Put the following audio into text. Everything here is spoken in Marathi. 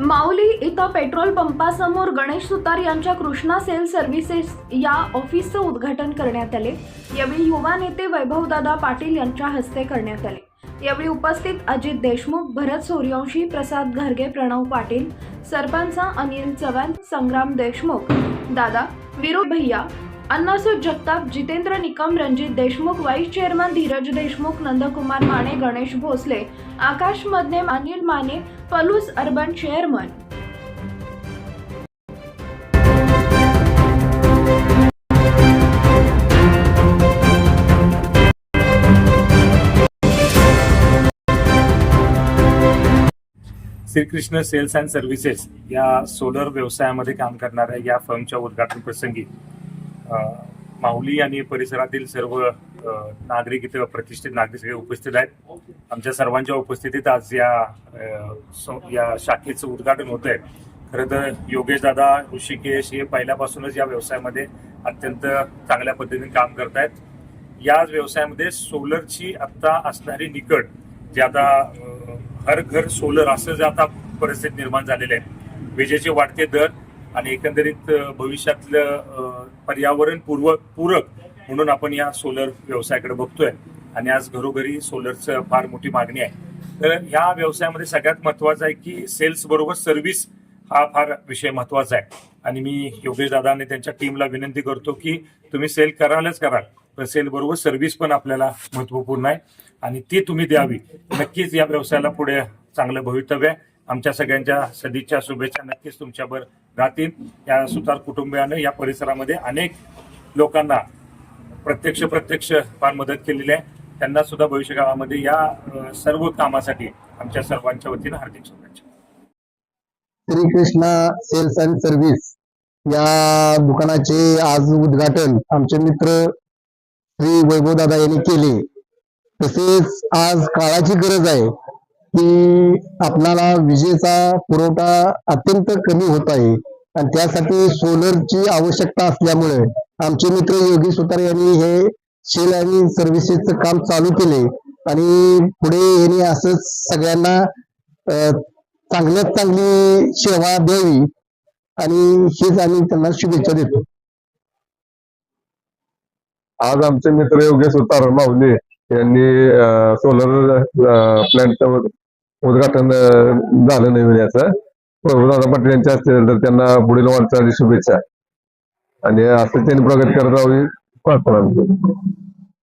माऊली इथं पेट्रोल पंपासमोर गणेश सुतार यांच्या कृष्णा सेल सर्व्हिसेस या ऑफिसचं उद्घाटन करण्यात आले. यावेळी युवा नेते वैभवदादा पाटील यांच्या हस्ते करण्यात आले. यावेळी उपस्थित अजित देशमुख भरत सूर्यवंशी प्रसाद घरगे प्रणव पाटील सरपंच अनिल चव्हाण संग्राम देशमुख दादा विरोध भैया अण्णासू Jagtap Jitendra Nikam Ranjit Deshmukh vice chairman Dhiraj Deshmukh Nandkumar Mane Ganesh Bhosale आकाशमध्ये Anil Mane Palus urban chairman. Shrikrishna sales and services या सोलर व्यवसायामध्ये काम करणाऱ्या या फर्मच्या उद्घाटन प्रसंगी माऊली आणि परिसरातील सर्व नागरिक इथं प्रतिष्ठित नागरिक सगळे उपस्थित आहेत. आमच्या सर्वांच्या उपस्थितीत आज या या शाखेचं उद्घाटन होत आहे खरं तर योगेश दादा ऋषिकेश हे पहिल्यापासूनच या व्यवसायामध्ये अत्यंत चांगल्या पद्धतीने काम करत आहेत याच व्यवसायामध्ये सोलरची आत्ता असणारी निकट जे आता हर घर सोलर असं जे आता परिस्थिती निर्माण झालेली आहे. विजेचे वाढते दर आणि एकंदरीत भविष्यातलं अ, पर्यावरण पूर्वक पूरक म्हणून आपण या सोलर व्यवसायाकडे बघतोय. आणि आज घरोघरी सोलरचं फार मोठी मागणी आहे. तर ह्या व्यवसायामध्ये सगळ्यात महत्वाचं आहे की सेल्स बरोबर सर्व्हिस हा फार विषय महत्त्वाचा आहे. आणि मी योगेश दादा आणि त्यांच्या टीमला विनंती करतो की तुम्ही सेल करालच कराल पण सेल बरोबर सर्व्हिस पण आपल्याला महत्त्वपूर्ण आहे. आणि ती तुम्ही द्यावी. नक्कीच या व्यवसायाला पुढे चांगलं भवितव्य आहे. आमच्या सगळ्यांच्या सदिच्छा शुभेच्छा नक्कीच तुमच्यावर राहतील. या सुतार कुटुंबियानं या परिसरामध्ये अनेक लोकांना प्रत्यक्ष प्रत्यक्ष फार मदत केलेली आहे. त्यांना सुद्धा भविष्य काळामध्ये या सर्व कामासाठी आमच्या सर्वांच्या वतीनं हार्दिक शुभेच्छा. श्रीकृष्णा सेल्स अँड सर्व्हिस या दुकानाचे आज उद्घाटन आमचे मित्र श्री वैभवदादा यांनी केले. तसेच आज काळाची गरज आहे. की आपल्याला विजेचा पुरवठा अत्यंत कमी होत आहे. आणि त्यासाठी सोलरची आवश्यकता असल्यामुळे आमचे मित्र योगी सुतार यांनी हे सेल आणि सर्व्हिसेसचं काम चालू केले. आणि पुढे यांनी असंच सगळ्यांना चांगल्यात चांगली सेवा द्यावी. आणि हेच आम्ही त्यांना शुभेच्छा देतो. आज आमचे मित्र योगेश उतार माऊली यांनी सोलर प्लॅन्टचं उद्घाटन झालं नवीन याचं प्रभुदादा पाटील यांच्या असतील तर त्यांना पुढील वाटचाली शुभेच्छा आणि असं त्यांनी प्रगती करत राहावी प्रार्थना आमची.